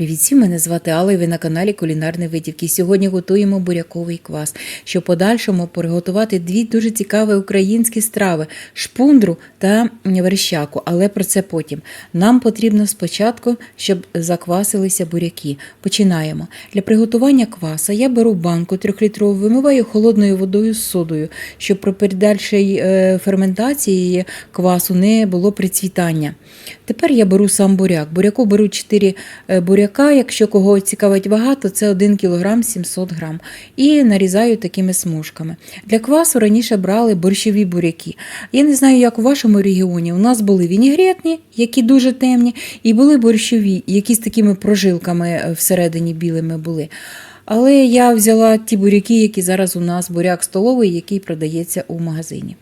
Привіт, всім, мене звати Алла і ви на каналі Кулінарні Витівки. Сьогодні готуємо буряковий квас, щоб подальшому приготувати дві дуже цікаві українські страви шпундру та верещаку, але про це потім. Нам потрібно спочатку, щоб заквасилися буряки. Починаємо. Для приготування кваса я беру банку трьохлітрову, вимиваю холодною водою з содою, щоб при подальшій е, ферментації квасу не було прицвітання. Тепер я беру сам буряк. Буряку беру 4 буряка, якщо кого цікавить вага, то це 1 кг 700 г. І нарізаю такими смужками. Для квасу раніше брали борщові буряки. Я не знаю, як у вашому регіоні. У нас були вінігретні, які дуже темні, і були борщові, які з такими прожилками е, всередині білими були. Але я взяла ті буряки, які зараз у нас буряк столовий, який продається у магазині.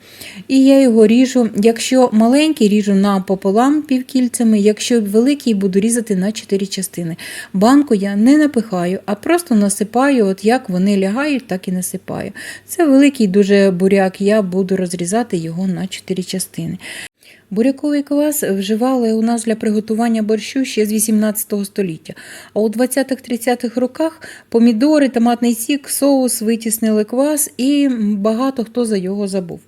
І я його ріжу. Якщо маленький, ріжу напополам півкільцями, якщо великий, буду різати на 4 частини. Банку я не напихаю, а просто насипаю, от як вони лягають, так і насипаю. Це великий дуже буряк, я буду розрізати його на 4 частини. Буряковий квас вживали у нас для приготування борщу ще з 18 століття. А у 20-30-х роках помідори, томатний сік, соус витіснили квас і багато хто за його забув.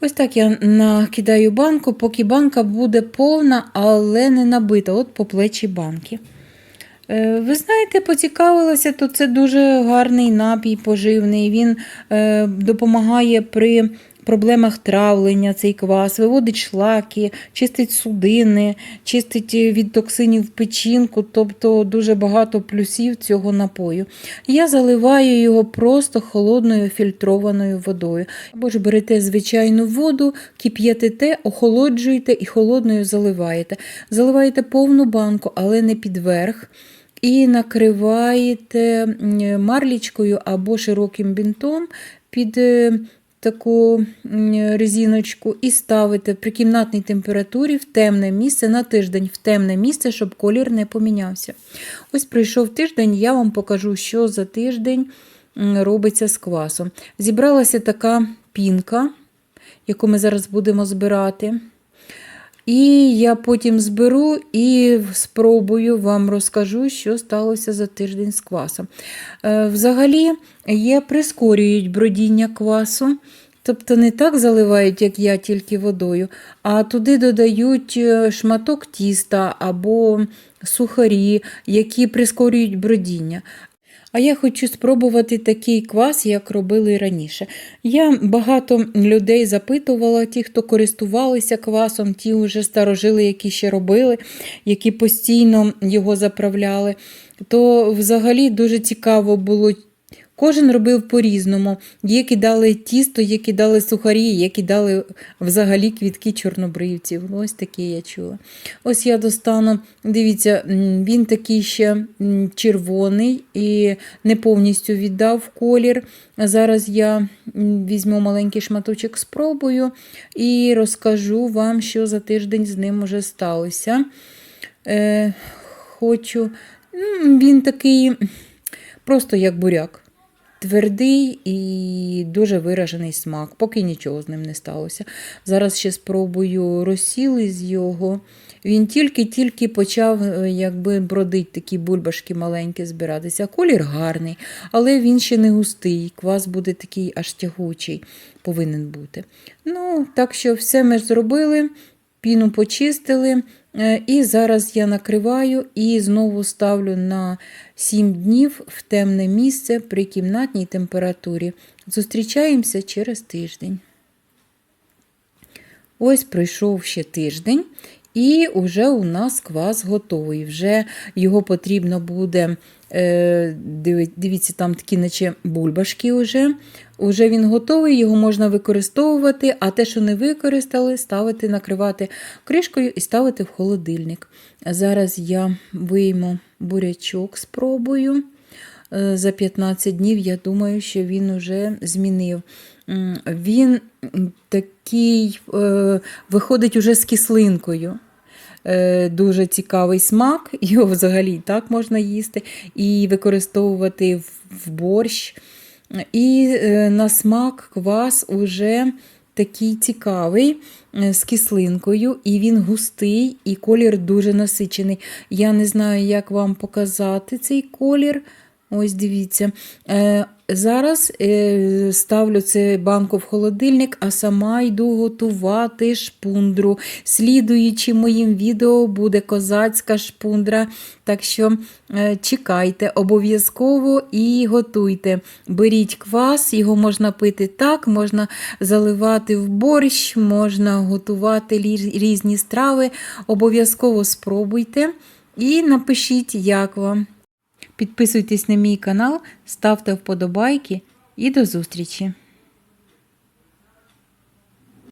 Ось так я накидаю банку, поки банка буде повна, але не набита, от по плечі банки. Е, Ви знаєте, поцікавилася, то це дуже гарний напій поживний. Він е, допомагає при проблемах травлення цей квас, виводить шлаки, чистить судини, чистить від токсинів печінку, тобто дуже багато плюсів цього напою. Я заливаю його просто холодною фільтрованою водою. Або ж берете звичайну воду, кип'ятите, охолоджуєте і холодною заливаєте. Заливаєте повну банку, але не під верх. І накриваєте марлічкою або широким бінтом під е, таку резиночку і ставите при кімнатній температурі в темне місце на тиждень, в темне місце, щоб колір не помінявся. Ось прийшов тиждень, я вам покажу, що за тиждень робиться з квасом. Зібралася така пінка, яку ми зараз будемо збирати. І я потім зберу і спробую вам розкажу, що сталося за тиждень з квасом. Е, взагалі, є прискорюють бродіння квасу. Тобто не так заливають, як я, тільки водою, а туди додають е, шматок тіста або сухарі, які прискорюють бродіння. А я хочу спробувати такий квас, як робили раніше. Я багато людей запитувала, ті, хто користувалися квасом, ті вже старожили, які ще робили, які постійно його заправляли. То взагалі дуже цікаво було. Кожен робив по-різному. Є кидали тісто, є кидали сухарі, є кидали взагалі квітки чорнобривців. Ось таке я чула. Ось я достану, дивіться, він такий ще червоний і не повністю віддав колір. Зараз я візьму маленький шматочок, спробую і розкажу вам, що за тиждень з ним уже сталося. Е, Хочу, він такий просто як буряк. Твердий і дуже виражений смак, поки нічого з ним не сталося. Зараз ще спробую розсіли з його. Він тільки-тільки почав е, якби бродить такі бульбашки маленькі збиратися. Колір гарний, але він ще не густий. Квас буде такий аж тягучий, повинен бути. Ну, Так що все ми зробили, піну почистили. Е, і зараз я накриваю і знову ставлю на 7 днів в темне місце при кімнатній температурі. Зустрічаємося через тиждень. Ось пройшов ще тиждень, і вже у нас квас готовий. Вже його потрібно буде, е, дивіться, там такі наче бульбашки. вже. Уже він готовий, його можна використовувати, а те, що не використали, ставити, накривати кришкою і ставити в холодильник. Зараз я вийму бурячок, спробую. Е, за 15 днів, я думаю, що він уже змінив. Він такий е, виходить уже з кислинкою. Е, дуже цікавий смак, його взагалі так можна їсти і використовувати в борщ. І на смак квас уже такий цікавий е, з кислинкою, і він густий, і колір дуже насичений. Я не знаю, як вам показати цей колір. Ось дивіться. Зараз е, ставлю цю банку в холодильник, а сама йду готувати шпундру. Слідуючи моїм відео буде козацька шпундра. Так що е, чекайте обов'язково і готуйте. Беріть квас, його можна пити так, можна заливати в борщ, можна готувати різні страви. Обов'язково спробуйте і напишіть, як вам. Підписуйтесь на мій канал, ставте вподобайки і до зустрічі!